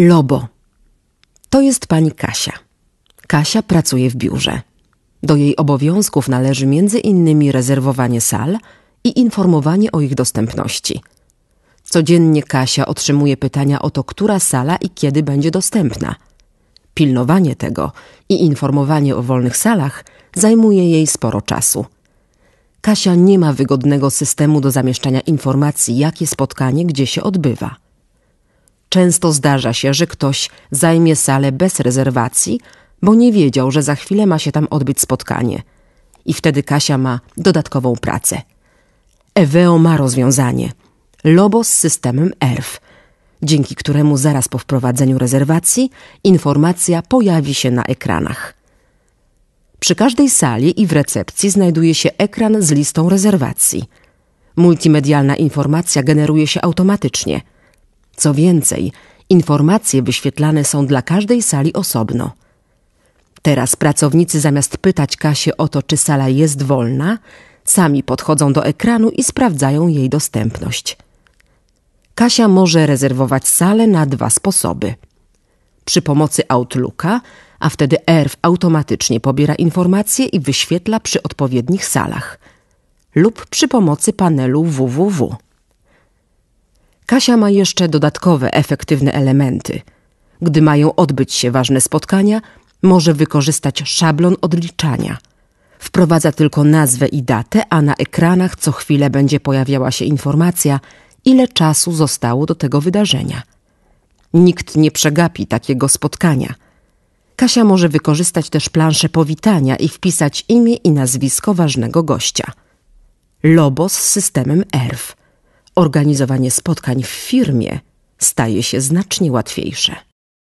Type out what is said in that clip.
Lobo. To jest pani Kasia. Kasia pracuje w biurze. Do jej obowiązków należy między innymi rezerwowanie sal i informowanie o ich dostępności. Codziennie Kasia otrzymuje pytania o to, która sala i kiedy będzie dostępna. Pilnowanie tego i informowanie o wolnych salach zajmuje jej sporo czasu. Kasia nie ma wygodnego systemu do zamieszczania informacji, jakie spotkanie gdzie się odbywa. Często zdarza się, że ktoś zajmie salę bez rezerwacji, bo nie wiedział, że za chwilę ma się tam odbyć spotkanie. I wtedy Kasia ma dodatkową pracę. Eweo ma rozwiązanie. Lobo z systemem ERF, dzięki któremu zaraz po wprowadzeniu rezerwacji informacja pojawi się na ekranach. Przy każdej sali i w recepcji znajduje się ekran z listą rezerwacji. Multimedialna informacja generuje się automatycznie. Co więcej, informacje wyświetlane są dla każdej sali osobno. Teraz pracownicy zamiast pytać Kasię o to, czy sala jest wolna, sami podchodzą do ekranu i sprawdzają jej dostępność. Kasia może rezerwować salę na dwa sposoby. Przy pomocy Outlooka, a wtedy ERF automatycznie pobiera informacje i wyświetla przy odpowiednich salach, lub przy pomocy panelu www. Kasia ma jeszcze dodatkowe efektywne elementy. Gdy mają odbyć się ważne spotkania, może wykorzystać szablon odliczania. Wprowadza tylko nazwę i datę, a na ekranach co chwilę będzie pojawiała się informacja, ile czasu zostało do tego wydarzenia. Nikt nie przegapi takiego spotkania. Kasia może wykorzystać też planszę powitania i wpisać imię i nazwisko ważnego gościa. Lobo z systemem ERF. Organizowanie spotkań w firmie staje się znacznie łatwiejsze.